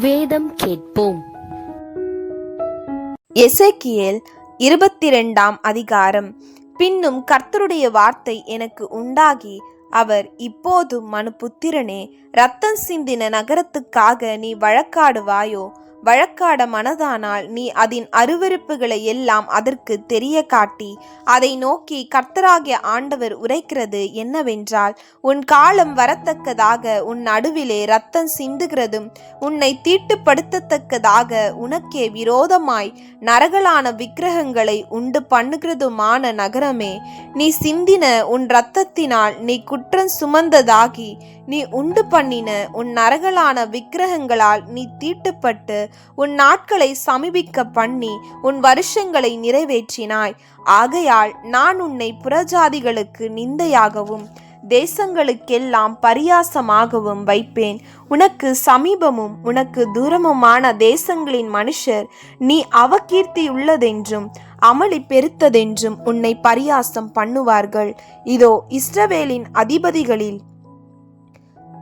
வேதம் கேட்போம். எசேக்கியேல் இருபத்தி ரெண்டாம் அதிகாரம். பின்னும் கர்த்தருடைய வார்த்தை எனக்கு உண்டாகி அவர் இப்போதும் மனுபுத்திரனே ரத்தம் சிந்தின நகரத்துக்காக நீ வழக்காடுவாயோ? வழக்காட மனதானால் நீ அதன் அருவருப்புகளை எல்லாம் அதற்கு தெரிய காட்டி அதை நோக்கி கர்த்தராகிய ஆண்டவர் உரைக்கிறது என்னவென்றால் உன் காலம் வரத்தக்கதாக உன் நடுவிலே ரத்தம் சிந்துகிறதும் உன்னை தீட்டுப்படுத்தத்தக்கதாக உனக்கே விரோதமாய் நரகலான விக்கிரகங்களை உண்டு பண்ணுகிறதுமான நகரமே நீ சிந்தின உன் இரத்தத்தினால் நீ குற்றம் சுமந்ததாகி நீ உண்டு பண்ணின உன் நரகலான விக்கிரகங்களால் நீ தீட்டுப்பட்டு உன் நாட்களை சமீபிக்க பண்ணி உன் வருஷங்களை நிறைவேற்றினாய். ஆகையால் நான் உன்னை புறஜாதிகளுக்கு நிந்தையாகவும் தேசங்களுக்கெல்லாம் பரியாசமாகவும் வைப்பேன். உனக்கு சமீபமும் உனக்கு தூரமுமான தேசங்களின் மனுஷர் நீ அவகீர்த்தியுள்ளதென்றும் அமளி பெருத்ததென்றும் உன்னை பரியாசம் பண்ணுவார்கள். இதோ இஸ்ரவேலின் அதிபதிகளில்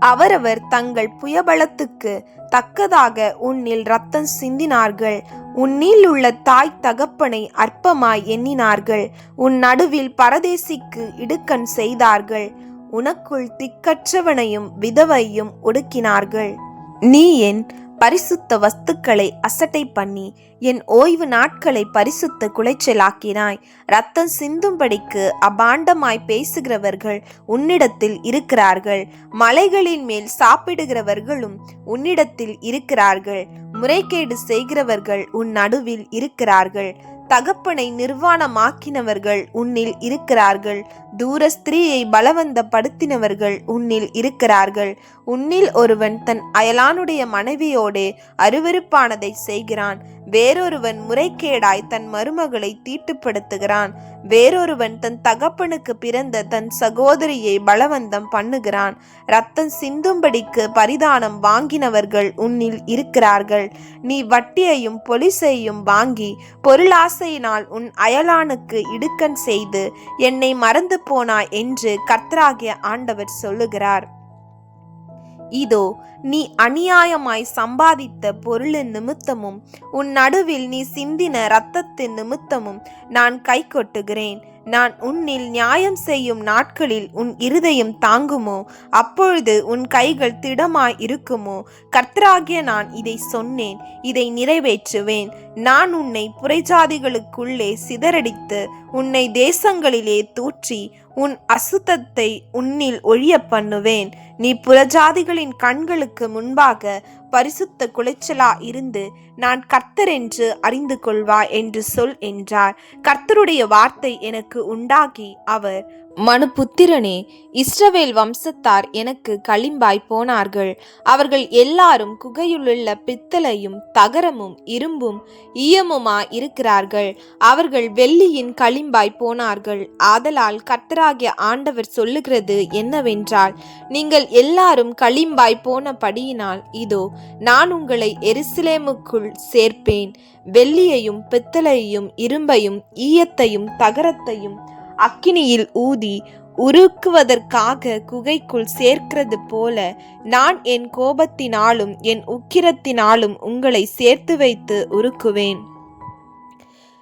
அவரவர் தங்கள் புயபலத்துக்கு தக்கதாக உன்னில் ரத்தம் சிந்தினார்கள். உன்னில் உள்ள தாய் தகப்பனை அற்பமாய் எண்ணினார்கள். உன் நடுவில் பரதேசிக்கு இடுக்கண் செய்தார்கள். உனக்குள் திக்கற்றவனையும் விதவையும் ஒடுக்கினார்கள். நீ என் பரிசுத்த வஸ்துக்களை அசட்டை பண்ணி என் ஓய்வு நாட்களை பரிசுத்த குலைச்சலாக்கினாய். ரத்தம் சிந்தும்படிக்கு அபாண்டமாய் பேசுகிறவர்கள் உன்னிடத்தில் இருக்கிறார்கள். மலைகளின் மேல் சாப்பிடுகிறவர்களும் உன்னிடத்தில் இருக்கிறார்கள். முறைகேடு செய்கிறவர்கள் உன் நடுவில் இருக்கிறார்கள். தகப்பனை நிர்வாணமாக்கினவர்கள் உன்னில் இருக்கிறார்கள். தூர ஸ்திரீயை பலவந்தப்படுத்தினவர்கள் உன்னில் இருக்கிறார்கள். உன்னில் ஒருவன் தன் அயலானுடைய மனைவியோடே அருவருப்பானதை செய்கிறான். வேறொருவன் முறைகேடாய் தன் மருமகளை தீட்டுப்படுத்துகிறான். வேறொருவன் தன் தகப்பனுக்கு பிறந்த தன் சகோதரியை பலவந்தம் பண்ணுகிறான். ரத்தம் சிந்தும்படிக்கு பரிதானம் வாங்கினவர்கள் உன்னில் இருக்கிறார்கள். நீ வட்டியையும் பொலிசையும் வாங்கி பொருளாசையினால் உன் அயலானுக்கு இடுக்கண் செய்து என்னை மறந்து போனாய் என்று கர்த்தராகிய ஆண்டவர் சொல்லுகிறார். இதோ நீ அநியாயமாய் சம்பாதித்த பொருளின் நிமித்தமும் உன் நடுவில் நீ சிந்தின இரத்தத்தின் நிமித்தமும் நான் கை கொட்டுகிறேன் நான் உன்னில் நியாயம் செய்யும் நாட்களில் உன் இருதயம் தாங்குமோ? அப்பொழுது உன் கைகள் திடமாய் இருக்குமோ? கர்த்தராகிய நான் இதை சொன்னேன் இதை நிறைவேற்றுவேன். நான் உன்னை புறைஜாதிகளுக்குள்ளே சிதறடித்து உன்னை தேசங்களிலே தூற்றி உன் அசுத்தத்தை உன்னில் ஒழிய பண்ணுவேன். நீ புறஜாதிகளின் கண்களுக்கு முன்பாக பரிசுத்த குலைச்சலா இருந்து நான் கர்த்தர் என்று அறிந்து கொள்வா என்று சொல் என்றார். கர்த்தருடைய வார்த்தை எனக்கு உண்டாகி அவர் மனுபுத்திரனே இஸ்ரவேல் வம்சத்தார் எனக்கு களிம்பாய் போனார்கள். அவர்கள் எல்லாரும் குகையுள்ள பித்தளையும் தகரமும் இரும்பும் ஈயமுமா இருக்கிறார்கள். அவர்கள் வெள்ளியின் களிம்பாய் போனார்கள். ஆதலால் கர்த்தராகிய ஆண்டவர் சொல்லுகிறது என்னவென்றால் நீங்கள் எல்லாரும் களிம்பாய் போனபடியினால் இதோ நான் உங்களை எருசலேமுக்குள் சேர்ப்பேன். வெள்ளியையும் பித்தளையையும் இரும்பையும் ஈயத்தையும் தகரத்தையும் அக்கினியில் ஊதி உருக்குவதற்காக குகைக்குள் சேர்க்கிறது போல நான் என் கோபத்தினாலும் என் உக்கிரத்தினாலும் உங்களை சேர்த்து வைத்து உருக்குவேன்.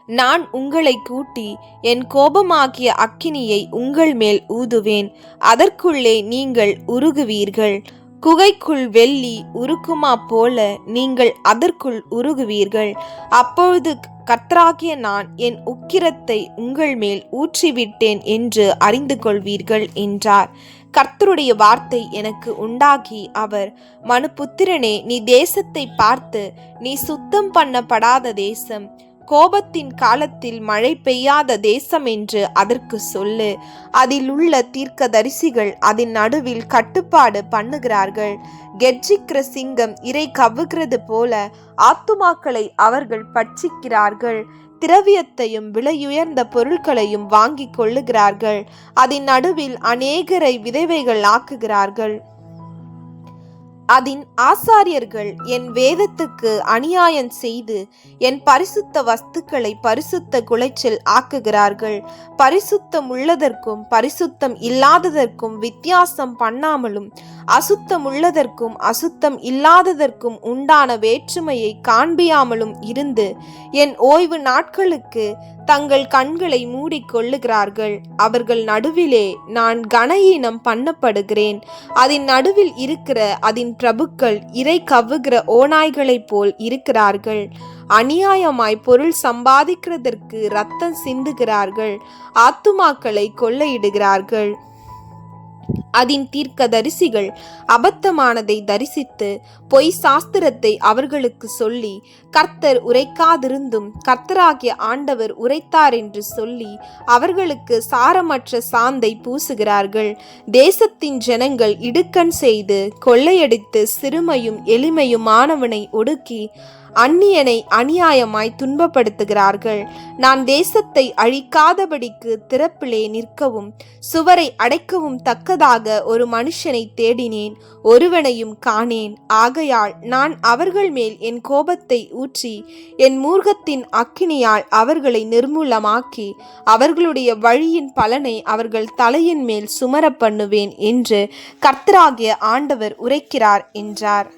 நான் உங்களை கூட்டி என் கோபமாகிய அக்கினியை உங்கள் மேல் ஊதுவேன். அதற்குள்ளே நீங்கள் உருகுவீர்கள். குகைக்குள் வெள்ளி உருக்குமா போல நீங்கள் அதற்குள் உருகுவீர்கள். அப்பொழுது கர்த்தராகிய நான் என் உக்கிரத்தை உங்கள் மேல் ஊற்றிவிட்டேன் என்று அறிந்து கொள்வீர்கள் என்றார். கர்த்தருடைய வார்த்தை எனக்கு உண்டாகி அவர் மனுபுத்திரனே நீ தேசத்தை பார்த்து நீ சுத்தம் பண்ணப்படாத தேசம் கோபத்தின் காலத்தில் மழை பெய்யாத தேசம் என்று அதற்கு சொல்லு. அதில் உள்ள தீர்க்க தரிசிகள் அதன் நடுவில் கட்டுப்பாடு பண்ணுகிறார்கள். கெர்ஜிக்கிற சிங்கம் இறை கவ்வுகிறது போல ஆத்துமாக்களை அவர்கள் பட்சிக்கிறார்கள். திரவியத்தையும் விலையுயர்ந்த பொருட்களையும் வாங்கிக் கொள்ளுகிறார்கள். அதன் நடுவில் அநேகரை விதவைகள் ஆக்குகிறார்கள். அதன் ஆசாரியர்கள் என் வேதத்துக்கு அநியாயம் செய்து என் பரிசுத்த வஸ்துக்களை பரிசுத்த குலைச்சல் ஆக்குகிறார்கள். பரிசுத்தம் உள்ளதற்கும் பரிசுத்தம் இல்லாததற்கும் வித்தியாசம் பண்ணாமலும் அசுத்தம் உள்ளதற்கும் அசுத்தம் இல்லாததற்கும் உண்டான வேற்றுமையை காண்பியாமலும் இருந்து என் ஓய்வு நாட்களுக்கு தங்கள் கண்களை மூடிக்கொள்ளுகிறார்கள் அவர்கள் நடுவிலே நான் கனஈனம் பண்ணப்படுகிறேன். அதன் நடுவில் இருக்கிற அதன் பிரபுக்கள் இறை கவ்வுகிற ஓநாய்களைப் போல் இருக்கிறார்கள். அநியாயமாய் பொருள் சம்பாதிக்கிறதற்கு ரத்தம் சிந்துகிறார்கள். ஆத்துமாக்களை கொள்ளையிடுகிறார்கள். அதின் தீர்க்க தரிசிகள் அபத்தமானதை தரிசித்து பொய் சாஸ்திரத்தை அவர்களுக்கு சொல்லி கர்த்தர் உரைக்காதிருந்தும் கர்த்தராகிய ஆண்டவர் உரைத்தார் என்று சொல்லி அவர்களுக்கு சாரமற்ற சாந்தை பூசுகிறார்கள். தேசத்தின் ஜனங்கள் இடுக்கண் செய்து கொள்ளையடித்து சிறுமையும் எளிமையுமானவனை ஒடுக்கி அந்நியனை அநியாயமாய் துன்பப்படுத்துகிறார்கள். நான் தேசத்தை அழிக்காதபடிக்கு திறப்பிலே நிற்கவும் சுவரை அடைக்கவும் தக்கதாக ஒரு மனுஷனை தேடினேன் ஒருவனையும் காணேன். ஆகையால் நான் அவர்கள் மேல் என் கோபத்தை ஊற்றி என் மூர்க்கத்தின் அக்கினியால் அவர்களை நிர்மூலமாக்கி அவர்களுடைய வழியின் பலனை அவர்கள் தலையின் மேல் சுமர பண்ணுவேன் என்று கர்த்தராகிய ஆண்டவர் உரைக்கிறார் என்றார்.